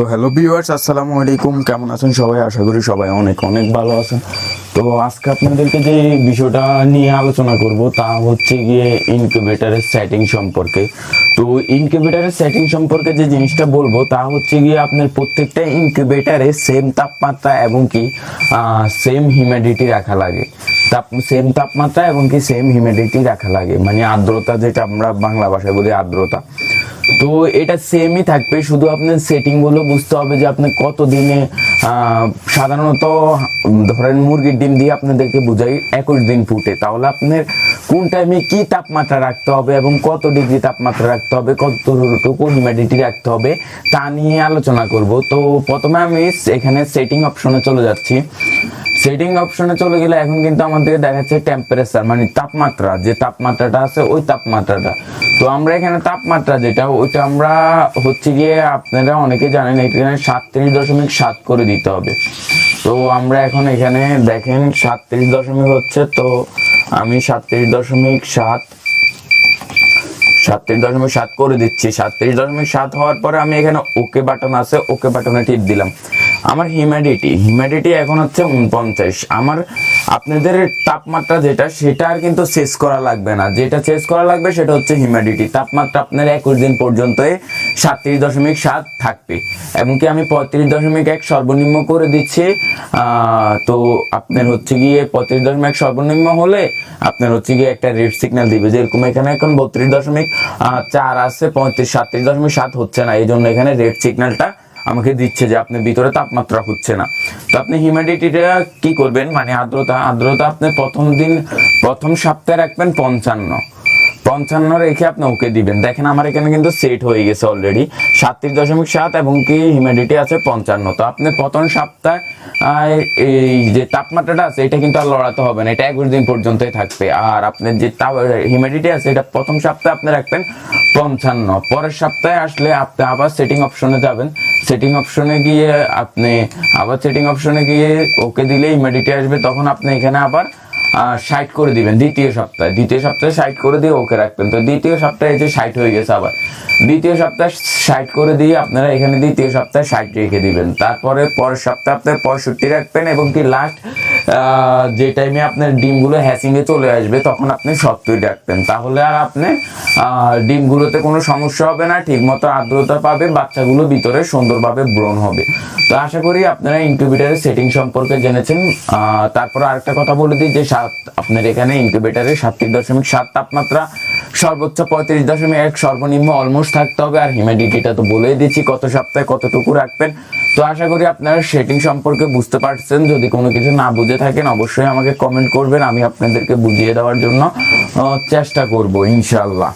তো hello viewers আসসালামু আলাইকুম। কেমন আছেন সবাই? আশা করি সবাই অনেক অনেক ভালো আছেন। তো আজকে আপনাদেরকে যে বিষয়টা নিয়ে আলোচনা করব তা হচ্ছে গিয়ে ইনকিউবেটারের সেটিং সম্পর্কে। তো ইনকিউবেটারের সেটিং সম্পর্কে যে জিনিসটা বলব তা হচ্ছে গিয়ে আপনার প্রত্যেকটা ইনকিউবেটারে সেম তাপমাত্রা এবং কি সেম হিউমিডিটি রাখা লাগে। তাপ সেম তাপমাত্রা এবং কি সেম হিউমিডিটি রাখা লাগে। মানে আর্দ্রতা যেটা আমরা বাংলা ভাষায় বলি আর্দ্রতা। তো এটা সেমই থাকবে, শুধু আপনার সেটিংগুলো বুঝতে হবে যে আপনি কত দিনে সাধারণত, ধরেন মুরগির ডিম দিয়ে আপনাদেরকে বুঝাই একুশ দিন ফুটে। তাহলে আপনার কোন টাইমে কি তাপমাত্রা রাখতে হবে এবং কত ডিগ্রি তাপমাত্রা রাখতে হবে, কতটুকু হিউমিডিটি রাখতে হবে, তা নিয়ে আলোচনা করব। তো প্রথমে আমি এখানে সেটিং অপশনে চলে যাচ্ছি। সেটিং অপশনে চলে গেলে এখন কিন্তু আমাদেরকে দেখাচ্ছে টেম্পারেচার মানে তাপমাত্রা। যে তাপমাত্রাটা আছে, ওই তাপমাত্রাটা। তো আমরা এখানে তাপমাত্রা যেটা, ওইটা আমরা হচ্ছে গিয়ে আপনারা অনেকে জানেন, এখানে সাতত্রিশ দশমিক সাত করে দিতে হবে। তো আমরা এখন এখানে দেখেন সাতত্রিশ দশমিক হচ্ছে, তো আমি সাতত্রিশ দশমিক সাত, সাতত্রিশ দশমিক সাত করে দিচ্ছি। সাতত্রিশ দশমিক সাত হওয়ার পরে আমি এখানে ওকে বাটন আছে ওকে বাটনে টিপ দিলাম। আমার হিউমিডিটি হিউমিডিটি এখন হচ্ছে উনপঞ্চাশ। আমার আপনাদের তাপমাত্রা যেটা, সেটা আর কিন্তু শেষ করা লাগবে না। যেটা শেষ করা লাগবে সেটা হচ্ছে হিউমিডিটি তাপমাত্রা আপনার একুশ দিন পর্যন্ত সাতত্রিশ দশমিক সাত থাকবে। এমনকি আমি পঁয়ত্রিশ দশমিক এক সর্বনিম্ন করে দিচ্ছি। তো আপনার হচ্ছে গিয়ে পঁয়ত্রিশ দশমিক সর্বনিম্ন হলে আপনার হচ্ছে গিয়ে একটা রেড সিগন্যাল দিবে। যেরকম এখানে এখন বত্রিশ দশমিক চার আছে, পঁয়ত্রিশ, সাতত্রিশ দশমিক সাত হচ্ছে না। এই জন্য এখানে রেড সিগন্যালটা আমাকে দিচ্ছে যে আপনার ভিতরে তাপমাত্রা হচ্ছে না। তো আপনি হিউমিডিটিটা কি করবেন? মানে আর্দ্রতা আর্দ্রতা আপনি প্রথম দিন, প্রথম সপ্তাহে রাখবেন পঞ্চান্ন। পঞ্চান্ন রেখে আপনি ওকে দিবেন। দেখেন আমার এখানে কিন্তু সেট হয়ে গেছে অলরেডি সাতত্রিশ দশমিক সাত এবং কি হিউমিডিটি আছে পঞ্চান্ন। তো আপনি প্রথম সপ্তাহে এই যে তাপমাত্রাটা আছে, এটা কিন্তু আর লড়াতে হবে না। এটা একুশ দিন পর্যন্তই থাকবে। আর আপনার যে হিউমিডিটি আছে, এটা প্রথম সপ্তাহে আপনি রাখবেন পঞ্চান্ন। পরের সপ্তাহে আসলে আপনি আবার সেটিং অপশনে যাবেন। সেটিং অপশনে গিয়ে আপনি আবার সেটিং অপশনে গিয়ে ওকে দিলে ইমিডিয়েটলি আসবে, তখন আপনি এখানে আবার সাইট করে দিবেন দ্বিতীয় সপ্তাহে। দ্বিতীয় সপ্তাহে সাইট করে দিয়ে ওকে রাখবেন। তো দ্বিতীয় সপ্তাহে যে সাইট হয়ে গেছে আবার। দ্বিতীয় সপ্তাহে সাইট করে দিয়ে আপনারা এখানে দ্বিতীয় সপ্তাহে সাইট রেখে দিবেন। তারপরে পরের সপ্তাহে আপনার পঁয়ষট্টি রাখবেন এবং কি লাস্ট যে টাইমে আপনার ডিমগুলো হ্যাসিংয়ে চলে আসবে, তখন আপনি সত্যই ডাকতেন। তাহলে আর আপনি ডিমগুলোতে কোনো সমস্যা হবে না, ঠিকমতো আর্দ্রতা পাবে, বাচ্চাগুলো ভিতরে সুন্দরভাবে ব্রণ হবে। তো আশা করি আপনারা ইনকিউবেটারের সেটিং সম্পর্কে জেনেছেন। তারপর আরেকটা কথা বলে দিই যে সাত, আপনার এখানে ইনকিউবেটারের সাতত্রিশ দশমিক সাত তাপমাত্রা সর্বোচ্চ পঁয়ত্রিশ দশমিক এক, সর্বনিম্ন অলমোস্ট থাকতে হবে। আর হিউমিডিটিটা তো বলেই দিচ্ছি, কত সপ্তাহে কতটুকু রাখবেন? তো আশা করি আপনারা সেটিং সম্পর্কে বুঝতে পারছেন। যদি কোনো কিছু না বুঝে থাকেন, অবশ্যই আমাকে কমেন্ট করবেন। আমি আপনাদেরকে বুঝিয়ে দেওয়ার জন্য চেষ্টা করব ইনশাল্লাহ